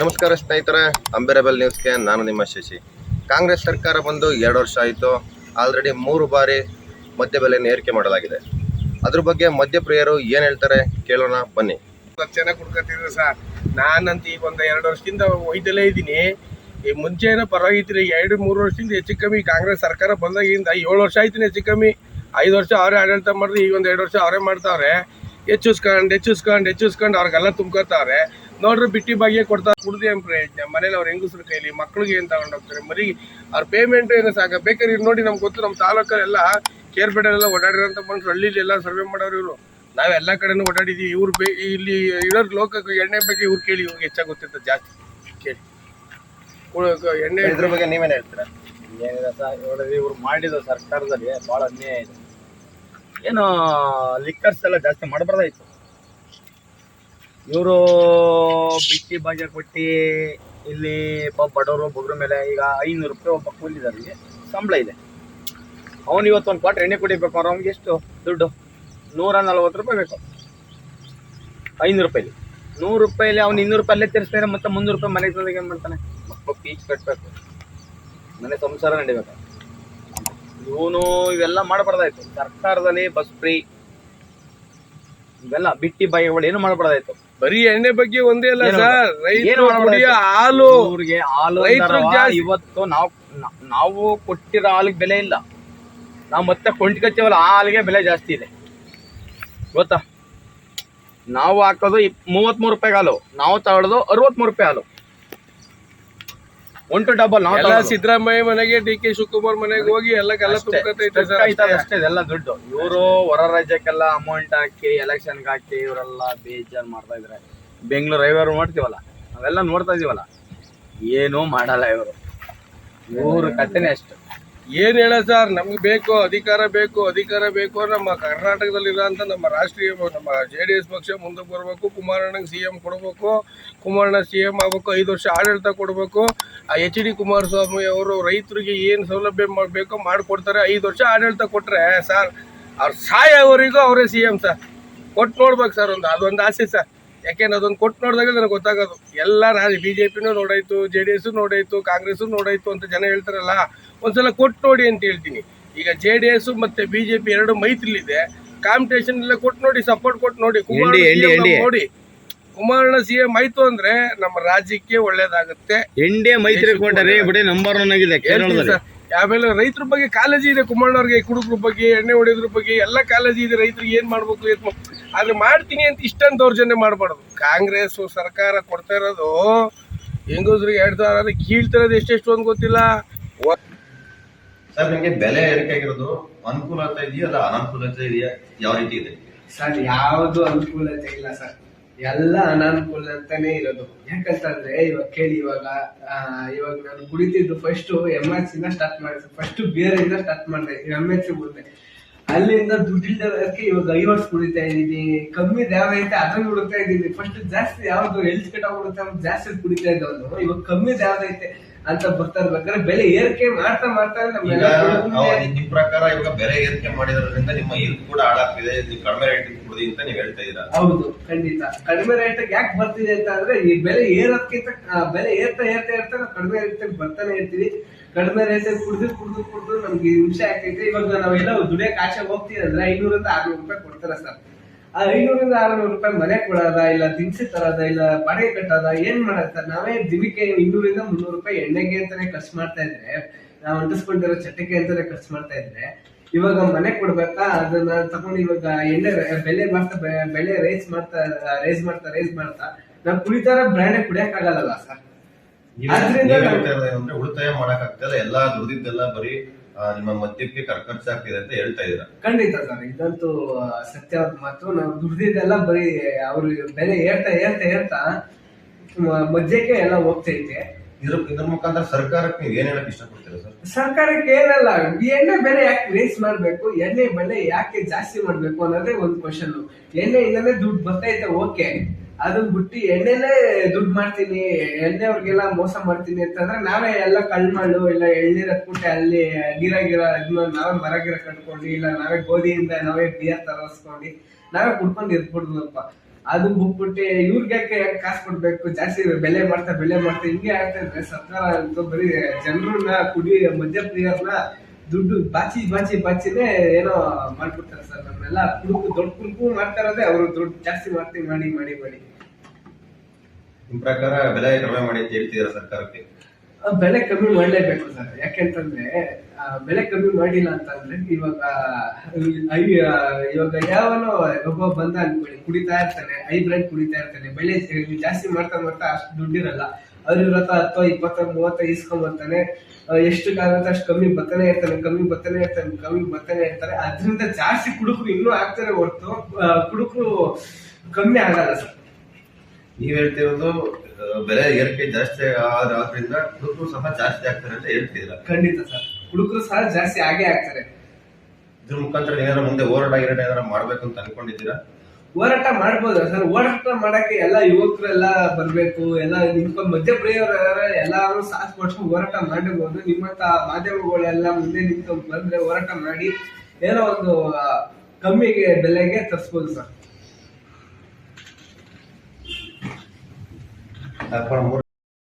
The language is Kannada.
ನಮಸ್ಕಾರ ಸ್ನೇಹಿತರೆ ಅಂಬೇರಬಲ್ ನ್ಯೂಸ್ಗೆ ನಾನು ನಿಮ್ಮ ಶಶಿ. ಕಾಂಗ್ರೆಸ್ ಸರ್ಕಾರ ಬಂದು ಎರಡು ವರ್ಷ ಆಯಿತು. ಆಲ್ರೆಡಿ ಮೂರು ಬಾರಿ ಮದ್ಯ ಬೆಲೆಯನ್ನು ಏರಿಕೆ ಮಾಡಲಾಗಿದೆ. ಅದ್ರ ಬಗ್ಗೆ ಮದ್ಯಪ್ರಿಯರು ಏನು ಹೇಳ್ತಾರೆ ಕೇಳೋಣ, ಬನ್ನಿ. ಚೆನ್ನಾಗಿ ಕುಡ್ಕೊತಿದ್ರು ಸರ್. ನಾನಂತ ಈಗ ಒಂದು ಎರಡು ವರ್ಷದಿಂದ ಒಯ್ದಲೇ ಇದ್ದೀನಿ. ಈ ಮುಂಚೆ ಏನೋ ಪರವಾಗಿತ್ತು ಎರಡು, ಮೂರು ವರ್ಷದಿಂದ ಹೆಚ್ಚು ಕಮ್ಮಿ ಕಾಂಗ್ರೆಸ್ ಸರ್ಕಾರ ಬಂದಾಗಿಂದ ಏಳು ವರ್ಷ ಆಯ್ತು ಹೆಚ್ಚು ಕಮ್ಮಿ. ಐದು ವರ್ಷ ಅವರೇ ಆಡಳಿತ ಮಾಡಿದ್ರೆ ಈಗ ಒಂದು ಎರಡು ವರ್ಷ ಅವರೇ ಮಾಡ್ತಾವ್ರೆ. ಹೆಚ್ಚಿಸ್ಕೊಂಡು ಹೆಚ್ಚಿಸ್ಕೊಂಡು ಹೆಚ್ಚಿಸ್ಕೊಂಡು ಅವ್ರಿಗೆಲ್ಲ ತುಂಬ್ಕೊತಾವ್ರೆ ನೋಡ್ರಿ ಬಿಟ್ಟಿ ಭಾಗ್ಯ ಕೊಡ್ತಾ ಕುಡ್ದು ಏನು ಪ್ರಯತ್ನ ಮನೇಲಿ ಅವ್ರ ಹೆಂಗಸ್ರ ಕೈಲಿ ಮಕ್ಳಿಗೆ ಏನು ತಗೊಂಡು ಹೋಗ್ತಾರೆ? ಮರಿ ಅವ್ರ ಪೇಮೆಂಟ್ ಏನು ಸಾಕ? ಬೇಕಾದ್ರೆ ಇವ್ರು ನೋಡಿ ನಮ್ಗೆ ಗೊತ್ತು ನಮ್ಮ ತಾಲೂಕಲ್ಲೆಲ್ಲ ಕೇರ್ಪೇಟೆಲ್ಲ ಓಡಾಡಿರೋಂಥ ಮನುಷ್ಯರು ಹಳ್ಳಿಲಿ ಎಲ್ಲ ಸರ್ವೆ ಮಾಡೋರು ಇವರು. ನಾವೆಲ್ಲ ಕಡೆನೂ ಓಡಾಡಿದೀವಿ. ಇವ್ರು ಬೇ ಇಲ್ಲಿ ಇರೋರು ಲೋಕಕ್ಕೆ ಎಣ್ಣೆ ಬಗ್ಗೆ ಇವ್ರು ಕೇಳಿ ಇವ್ರಿಗೆ ಹೆಚ್ಚಾಗಿ ಗೊತ್ತಿರ್ತದೆ ಜಾಸ್ತಿ. ಕೇಳಿ. ಎಣ್ಣೆ ಇದ್ರ ಬಗ್ಗೆ ನೀವೇನು ಹೇಳ್ತೀರಾ? ಏನಿದೆ ಸರ್ ಇವ್ರು ಮಾಡಿದ ಸರ್ಕಾರದಲ್ಲಿ ಭಾಳ ಅನ್ಯಾಯ ಇದೆ. ಏನು ಲಿಕ್ಕರ್ಸ್ ಎಲ್ಲ ಜಾಸ್ತಿ ಮಾಡಬಾರ್ದಾಯ್ತು. ಇವರು ಬಿಟ್ಟಿ ಬಾಜಾರ್ ಕೊಟ್ಟು ಇಲ್ಲಿ ಪಾಪ ಬಡವರು, ಬಗ್ರ ಮೇಲೆ ಈಗ ಐನೂರು ರೂಪಾಯಿ ಒಬ್ಬ ಕೂಲಿದಾರಿಗೆ ಸಂಬಳ ಇದೆ. ಅವನು ಇವತ್ತು ಒಂದು ಕ್ವಾಟ್ರ್ ಎಣ್ಣೆ ಕುಡಿಬೇಕು, ಅವ್ರು ಅವ್ನಿಗೆ ಎಷ್ಟು? ದುಡ್ಡು? ನೂರ ನಲ್ವತ್ತು ರೂಪಾಯಿ ಬೇಕು. ಐನೂರು ರೂಪಾಯಿಲಿ ನೂರು ರೂಪಾಯಿಲಿ ಅವ್ನು ಇನ್ನೂರು ರೂಪಾಯಿ ಅಲ್ಲೇ ತಿರ್ಸ್ತಾರೆ ಮತ್ತೆ ಮುನ್ನೂರು ರೂಪಾಯಿ ಮನೆಗೆ ತಂದಾಗ ಏನು ಮಾಡ್ತಾನೆ? ಮಕ್ಕಳು ಪೀಚ್ ಕಟ್ಟಬೇಕು ಮನೆ ಸಂಸಾರ ನಡಿಬೇಕು. ಇವನು ಇವೆಲ್ಲ ಮಾಡಬಾರ್ದಾಯ್ತು. ಸರ್ಕಾರದಲ್ಲಿ ಬಸ್ ಫ್ರೀ. ಇವೆಲ್ಲ ಬಿಟ್ಟಿ ಬಾಯಿಗಳು ಏನು ಮಾಡಬಾರ್ದಾಯ್ತು? ಬರೀ ಎಣ್ಣೆ ಬಗ್ಗೆ ಒಂದೇ ಅಲ್ಲ? ಸರ್. ರೈತರು? ಕುಡಿಯೋ ಹಾಲು. ಅವ್ರಿಗೆ ಹಾಲು ಜಾಸ್ತಿ- ಇವತ್ತು ನಾವು ನಾವು ಕೊಟ್ಟಿರೋ ಹಾಲಿಗೆ ಬೆಲೆ ಇಲ್ಲ. ನಾವು ಮತ್ತೆ ಕೊಂಡ್ಕೊತೀವಲ್ಲ ಆ ಹಾಲಿಗೆ ಬೆಲೆ ಜಾಸ್ತಿ ಇದೆ. ಗೊತ್ತಾ? ನಾವು ಹಾಕೋದು ಇಪ್ ಮೂವತ್ಮೂರು ರೂಪಾಯಿ ಹಾಲು. ನಾವು ತಗೊಳ್ಳೋದು ಅರವತ್ತ್ಮೂರು ರೂಪಾಯಿ ಹಾಲು. ಒನ್ ಟು ಡಬಲ್ ನಾಟ್ ಎಲ್ಲ. ಸಿದ್ದರಾಮಯ್ಯ ಮನೆಗೆ ಡಿ ಕೆ ಶಿವಕುಮಾರ್ ಮನೆಗೆ ಹೋಗಿ ಎಲ್ಲ ಎಲ್ಲ ಸರ್ ಅಷ್ಟೇ. ಇದೆಲ್ಲ ದುಡ್ಡು. ಇವರು ಹೊರ ರಾಜ್ಯಕ್ಕೆಲ್ಲ ಅಮೌಂಟ್ ಹಾಕಿ ಎಲೆಕ್ಷನ್ಗೆ ಹಾಕಿ ಇವರೆಲ್ಲ ಬೇಜಾರು ಮಾಡ್ತಾ ಇದ್ರೆ ಬೆಂಗಳೂರು ರವಿವಾರ ನೋಡ್ತೀವಲ್ಲ ಅವೆಲ್ಲ ನೋಡ್ತಾ ಇದೀವಲ್ಲ. ಏನೂ ಮಾಡಲ್ಲ ಇವರು. ಇವ್ರ ಕಟ್ಟನೆ ಅಷ್ಟು. ಏನ್ ಹೇಳ ಸರ್ ನಮ್ಗೆ ಬೇಕು ಅಧಿಕಾರ ಬೇಕು ಅಧಿಕಾರ ಬೇಕು ನಮ್ಮ ಕರ್ನಾಟಕದಲ್ಲಿ ಅಂತ ನಮ್ಮ ರಾಷ್ಟ್ರೀಯ ನಮ್ಮ ಜೆ ಡಿ ಎಸ್ ಪಕ್ಷ ಮುಂದಕ್ಕೆ ಬರಬೇಕು ಕುಮಾರಣ್ಣಗೆ ಸಿ ಎಂ ಕೊಡಬೇಕು ಕುಮಾರಣ್ಣ ಸಿ ಎಂ ಆಗಬೇಕು ಐದು ವರ್ಷ ಆಡಳಿತ ಕೊಡಬೇಕು. ಆ ಎಚ್ ಡಿ ಕುಮಾರಸ್ವಾಮಿ ಅವರು ರೈತರಿಗೆ ಏನು ಸೌಲಭ್ಯ ಮಾಡಬೇಕೋ ಮಾಡಿಕೊಡ್ತಾರೆ. ಐದು ವರ್ಷ ಆಡಳಿತ ಕೊಟ್ಟರೆ ಸರ್ ಅವ್ರು ಸಾಯವರಿಗೂ ಅವರೇ ಸಿ ಎಂ ಸರ್. ಕೊಟ್ಟು ನೋಡ್ಬೇಕು ಸರ್ ಒಂದು ಅದೊಂದು ಆಸೆ ಸರ್. ಯಾಕೆಂದ್ರೆ ಅದೊಂದು ಕೊಟ್ಟು ನೋಡಿದಾಗ ನನಗೆ ಗೊತ್ತಾಗೋದು. ಎಲ್ಲ ರಾಜ ಬಿ ಜೆ ಪಿನೂ ನೋಡಾಯ್ತು ಜೆ ಡಿ ಎಸ್ ನೋಡಾಯ್ತು ಕಾಂಗ್ರೆಸ್ಸು ನೋಡಾಯ್ತು ಅಂತ ಜನ ಹೇಳ್ತಾರಲ್ಲ ಒಂದ್ಸಲ ಕೊಟ್ಟು ನೋಡಿ ಅಂತ ಹೇಳ್ತೀನಿ. ಈಗ ಜೆ ಡಿ ಎಸ್ ಮತ್ತೆ ಬಿ ಜೆ ಪಿ ಎರಡು ಮೈತ್ರಿಲಿದೆ. ಕಾಂಪಿಟೇಷನ್ ಎಲ್ಲ ಕೊಟ್ಟು ನೋಡಿ ಸಪೋರ್ಟ್ ಕೊಟ್ಟು ನೋಡಿ. ನೋಡಿ. ಕುಮಾರಣ್ಣ ಸಿ ಎಂ ಆಯ್ತು ಅಂದ್ರೆ ನಮ್ಮ ರಾಜ್ಯಕ್ಕೆ ಒಳ್ಳೇದಾಗುತ್ತೆ. ಎಂಡೇ ಮೈತ್ರಿ ಕೊಟ್ಟರೆ ಬಿಡಿ ನಂಬರ್ ಒನ್ ಆಗಿದೆ ಆಮೇಲೆ ರೈತರ ಬಗ್ಗೆ ಕಾಲೇಜಿ ಇದೆ ಕುಮಾರಣ್ಣವ್ರಿಗೆ ಕುಡುಗ್ರ ಬಗ್ಗೆ ಎಣ್ಣೆ ಹೊಡೆಯೋದ್ರ ಬಗ್ಗೆ ಎಲ್ಲ ಕಾಲೇಜಿ ಇದೆ ರೈತರಿಗೆ ಏನ್ ಮಾಡ್ಬೇಕು ಏನ್ ಆದ್ರೆ ಮಾಡ್ತೀನಿ ಅಂತ ಇಷ್ಟೊಂದು ದೌರ್ಜನ್ಯ ಮಾಡಬಾರ್ದು. ಕಾಂಗ್ರೆಸ್ ಸರ್ಕಾರ ಕೊಡ್ತಾ ಇರೋದು ಹೆಂಗಸ್ರಿಗೆ ಎರಡ್ ಸಾವಿರ ಆದ್ರೆ ಕೀಳ್ತಿರೋದು ಎಷ್ಟೆಷ್ಟು ಅಂತ ಗೊತ್ತಿಲ್ಲ. ಸರ್ ನಿಮಗೆ ಬೆಲೆ ಏರಿಕೆ ಆಗಿರೋದು ಅನುಕೂಲತೆ ಇದೆಯಾ ಅಲ್ಲ ಅನಾನುಕೂಲತೆ ಇದೆಯಾ? ಯಾವ ರೀತಿ ಇದೆ? ಸರ್ ಯಾವುದು ಅನುಕೂಲತೆ ಇಲ್ಲ ಸರ್. ಎಲ್ಲ ಅನಾನುಕೂಲ ಅಂತಾನೆ ಇರೋದು. ಯಾಕಂತಂದ್ರೆ ಇವಾಗ ಕೇಳಿ ಇವಾಗ ಇವಾಗ ನಾನು ಕುಡಿತಿದ್ದು ಫಸ್ಟ್ ಎಂ ಎಚ್ ಇಂದ ಸ್ಟಾರ್ಟ್ ಮಾಡಿದೆ ಫಸ್ಟ್ ಬಿಯರ್ ಇಂದ ಸ್ಟಾರ್ಟ್ ಮಾಡಿದೆ. ಎಂ ಸಿ ಮುಂದೆ. ಅಲ್ಲಿಂದ ದುಡ್ಡಿಲ್ಲದಕ್ಕೆ ಇವಾಗ ಐವರ್ಸ್ ಕುಡಿತಾ ಇದ್ದೀನಿ ಕಮ್ಮಿ ಯಾವ ಐತೆ ಅದನ್ನ ಕುಡಿತಾ ಇದ್ದೀನಿ ಫಸ್ಟ್ ಜಾಸ್ತಿ ಯಾವ್ದು ಹೆಲ್ತ್ ಕೆಟ್ಟಾಗ್ಬಿಡುತ್ತೆ ಅಂತ ಜಾಸ್ತಿ ಕುಡಿತಾ ಇದ್ದವನು ಇವಾಗ ಕಮ್ಮಿ ಐತೆ ಅಂತ ಬರ್ತಾ ಇರ್ಬೇಕಾದ್ರೆ ಬೆಲೆ ಏರಿಕೆ ಮಾಡ್ತಾ ಮಾಡ್ತಾ ನಿಮ್ ಪ್ರಕಾರ ಇವಾಗ ಬೆಲೆ ಏರಿಕೆ ಮಾಡಿದ್ರಿಂದ ನಿಮ್ಮ ಹೆಲ್ತ್ ಕೂಡ ಹಾಳಾಗ್ತಿದೆ ಕಡಿಮೆ ರೇಟ್ ಕುಡಿದಿ ಅಂತ ನೀವ್ ಹೇಳ್ತಾ ಇದೀರಾ ಹೌದು ಖಂಡಿತ. ಕಡಿಮೆ ರೇಟ್ ಯಾಕೆ ಬರ್ತಿದೆ ಅಂತ ಅಂದ್ರೆ ಈ ಬೆಲೆ ಏರೋದ್ಕಿಂತ ಬೆಲೆ ಏರ್ತಾ ಏರ್ತಾ ಏರ್ತಾ ನಾವು ಕಡಿಮೆ ರೇಟ್ ಬರ್ತಾನೆ ಇರ್ತೀವಿ. ಕಡಿಮೆ ರೇಟ್ ಕುಡಿದು ಕುಡಿದು ಕುಡಿದು ನಮ್ಗೆ ಹಿಂಸೆ ಆಗ್ತೈತೆ. ಇವಾಗ ನಾವೆಲ್ಲ ದುಡಿಯಕ್ ಆಚೆ ಹೋಗ್ತೀವಿ ಅಂದ್ರೆ ಐನೂರಿಂದ ಆರ್ನೂರು ರೂಪಾಯಿ ಕೊಡ್ತಾರೆ ಸರ್. ಆ ಐನೂರಿಂದ ಆರ್ನೂರು ರೂಪಾಯಿ ಮನೆ ಕೊಡೋದ ಇಲ್ಲ ದಿನಸಿ ತರೋದ ಇಲ್ಲ, ಬಾಡಿಗೆ ಕಟ್ಟೋದ ಏನ್ ಮಾಡೋದು ಸರ್? ನಾವೇ ದಿನಕ್ಕೆ ಇನ್ನೂರಿಂದ ಮುನ್ನೂರು ರೂಪಾಯಿ ಎಣ್ಣೆಗೆ ಅಂತಾನೆ ಖರ್ಚು ಮಾಡ್ತಾ ಇದ್ರೆ, ನಾವು ಅಂಟಿಸ್ಕೊಂಡಿರೋ ಚಟಕ್ಕೆ ಅಂತಾನೆ ಖರ್ಚು ಮಾಡ್ತಾ ಇದ್ರೆ, ಇವಾಗ ಮನೆ ಕೊಡ್ಬೇಕಾ? ಅದನ್ನ ತಗೊಂಡು ಇವಾಗ ಎಣ್ಣೆ ಬೆಲೆ ಮಾಡ್ತಾ, ಬೆಲೆ ರೈಸ್ ಮಾಡ್ತಾ ರೈಸ್ ಮಾಡ್ತಾ ರೈಸ್ ಮಾಡ್ತಾ, ನಾವು ಕುಡಿತಾರ ಬ್ರ್ಯಾಂಡ್ ಕುಡಿಯಕ್ ಆಗಲ್ಲ ಸರ್. ಹೇಳ್ತಾ ಇರೋದು ಉಳಿತಾಯ ಮಾಡಕ್ ಆಗ್ತದೆ ಎಲ್ಲಾ ದುಡಿದಿದ್ದೆಲ್ಲ ಬರೀ ನಿಮ್ಮ ಮದ್ಯಕ್ಕೆ ಖರ್ಚಾಗ್ತಿದೆ ಅಂತ ಹೇಳ್ತಾ ಇದ್ರ ಖಂಡಿತ ಸರ್ ಇದಂತೂ ಸತ್ಯವಾದ ಮಾತು ನಾವು ದುಡ್ದಿದ್ದೆಲ್ಲ ಬರೀ ಅವ್ರು ಬೆಲೆ ಏರ್ತಾ ಏರ್ತಾ ಏರ್ತಾ ಮದ್ಯಕ್ಕೆ ಎಲ್ಲ ಹೋಗ್ತೈತೆ ಇದ್ರ ಇದ್ರ ಮುಖಾಂತರ ಸರ್ಕಾರಕ್ಕೆ ನೀವು ಏನ್ ಹೇಳಕ್ ಇಷ್ಟಪಡ್ತೀರಾ ಸರ್? ಸರ್ಕಾರಕ್ಕೆ ಏನಲ್ಲ ಎಣ್ಣೆ ಬೆಲೆ ಯಾಕೆ ರೇಸ್ ಮಾಡ್ಬೇಕು ಎಣ್ಣೆ ಬೆಲೆ ಯಾಕೆ ಜಾಸ್ತಿ ಮಾಡ್ಬೇಕು ಅನ್ನೋದೇ ಒಂದು ಕ್ವಶನ್ ಎಣ್ಣೆ ಇಲ್ಲದೆ ದುಡ್ಡು ಬರ್ತೈತೆ ಓಕೆ ಅದನ್ನ ಬಿಟ್ಟು ಎಣ್ಣೆನೇ ದುಡ್ಡು ಮಾಡ್ತೀನಿ ಎಣ್ಣೆ ಅವ್ರಿಗೆಲ್ಲ ಮೋಸ ಮಾಡ್ತೀನಿ ಅಂತಂದ್ರೆ ನಾವೇ ಎಲ್ಲ ಕಳ್ಮಳ್ಳು ಇಲ್ಲ ಎಳ್ನೀರ್ ಹತ್ಬಿಟ್ಟೆ ಅಲ್ಲಿ ನೀರಾಗಿರ ಇದ್ನ ನಾವೇ ಮರ ಗಿರ ಕಟ್ಕೊಂಡು, ಇಲ್ಲ ನಾವೇ ಗೋಧಿಯಿಂದ ನಾವೇ ಬಿಯರ್ ತರಸ್ಕೊಂಡು ನಾವೇ ಕುಡ್ಕೊಂಡು ಇರ್ಬಿಡ್ಬೋದಪ್ಪ ಅದು ಬಿಟ್ಬಿಟ್ಟು ಇವ್ರಿಗೆ ಯಾಕೆ ಕಾಸು ಕೊಡ್ಬೇಕು? ಜಾಸ್ತಿ ಬೆಲೆ ಮಾಡ್ತಾ ಬೆಲೆ ಮಾಡ್ತಾ ಹಿಂಗೆ ಆಗ್ತಾ ಸರ್ಕಾರ ಅಂತ ಬರೀ ಜನರನ್ನ ಕುಡಿ ಮದ್ಯಪ್ರಿಯರನ್ನ ದುಡ್ಡು ಬಾಚಿ ಬಾಚಿ, ಬಾಚಿನೇ ಏನೋ ಮಾಡ್ಬಿಡ್ತಾರೆ ಸರ್. ನಮ್ಮೆಲ್ಲ ಕುಡುಕು, ದೊಡ್ಡ ಕುಡುಕು ಮಾಡ್ತಾ ಇರೋದೇ ಅವರು ದುಡ್ಡು ಜಾಸ್ತಿ ಮಾಡ್ತೀವಿ ಮಾಡಿ ಮಾಡಿ ಮಾಡಿ. ನಿಮ್ ಪ್ರಕಾರ ಬೆಲೆ ಕಡಿಮೆ ಮಾಡಿ ಅಂತ ಸರ್ಕಾರಕ್ಕೆ? ಬೆಲೆ ಕಮ್ಮಿ ಮಾಡಲೇಬೇಕು ಸರ್. ಯಾಕೆಂತಂದ್ರೆ ಬೆಲೆ ಕಮ್ಮಿ ಮಾಡಿಲ್ಲ ಅಂತಂದ್ರೆ ಇವಾಗ ಐ- ಇವಾಗ ಯಾವನೋ ಒಬ್ಬ ಬಂದ ಅನ್ಕೊಳ್ಳಿ, ಕುಡಿತಾ ಇರ್ತಾನೆ, ಹೈಬ್ರೆಡ್ ಕುಡಿತಾ ಇರ್ತಾನೆ ಬೆಲೆ ಜಾಸ್ತಿ ಮಾಡ್ತಾ ಮಾಡ್ತಾ ಅಷ್ಟು ದುಡ್ಡಿರಲ್ಲ. ಅದ್ರ ಹತ್ರ ಹತ್ತೋ ಇಪ್ಪತ್ತೋ, ಮೂವತ್ತೋ ಇಸ್ಕೊಂಬರ್ತಾನೆ ಎಷ್ಟಕ್ಕಾಗುತ್ತೆ ಅಷ್ಟು ಕಮ್ಮಿ ಬರ್ತಾನೆ ಇರ್ತಾನೆ, ಕಮ್ಮಿ ಬತ್ತನೆ ಇರ್ತಾನೆ, ಕಮ್ಮಿ ಬರ್ತಾನೆ ಇರ್ತಾರೆ ಅದರಿಂದ ಜಾಸ್ತಿ ಕುಡುಕು ಇನ್ನೂ ಆಗ್ತಾರೆ ಹೊರತು ಕುಡುಕು ಕಮ್ಮಿ ಆಗಲ್ಲ ಸರ್. ನೀವ್ ಹೇಳ್ತಿರೋದು ಬೆಲೆ ಏರಿಕೆ ಜಾಸ್ತಿ ಆದ- ಆದ್ರಿಂದ ಹುಡುಗರು ಸಹ ಜಾಸ್ತಿ ಆಗ್ತಾರೆ ಅಂತ ಹೇಳ್ತಿಲ್ಲ ಖಂಡಿತ ಸರ್. ಹುಡುಗರು ಸಹ ಜಾಸ್ತಿ ಆಗೇ ಆಗ್ತಾರೆ. ಇದ್ರ ಮುಖಾಂತರ ಏನಾರ ಮುಂದೆ ಹೋರಾಟ ಗಿರಾಟ ಏನಾರ ಮಾಡ್ಬೇಕು ಅಂತ ಅನ್ಕೊಂಡಿದ್ದೀರಾ? ಹೋರಾಟ ಮಾಡ್ಬೋದು ಸರ್? ಹೋರಾಟ ಮಾಡಕ್ಕೆ ಎಲ್ಲ ಯುವಕರೆಲ್ಲ ಬರ್ಬೇಕು ಎಲ್ಲ ನಿಂತ್ಕೊಂಡು ಮಧ್ಯಪ್ರಿಯರ ಎಲ್ಲಾರು ಸಾಥ್ ಕೊಟ್ಟು ಹೋರಾಟ ಮಾಡಬಹುದು ನಿಮ್ಮಂತ ಮಾಧ್ಯಮಗಳೆಲ್ಲ ಮುಂದೆ ನಿಂತ್ಕೊಂಡು ಬಂದ್ರೆ ಹೋರಾಟ ಮಾಡಿ ಏನೋ ಒಂದು ಕಮ್ಮಿಗೆ ಬೆಲೆಗೆ ತರಿಸ್ಬೋದು ಸರ್. ಹಾಕೋಣ ಮೂರು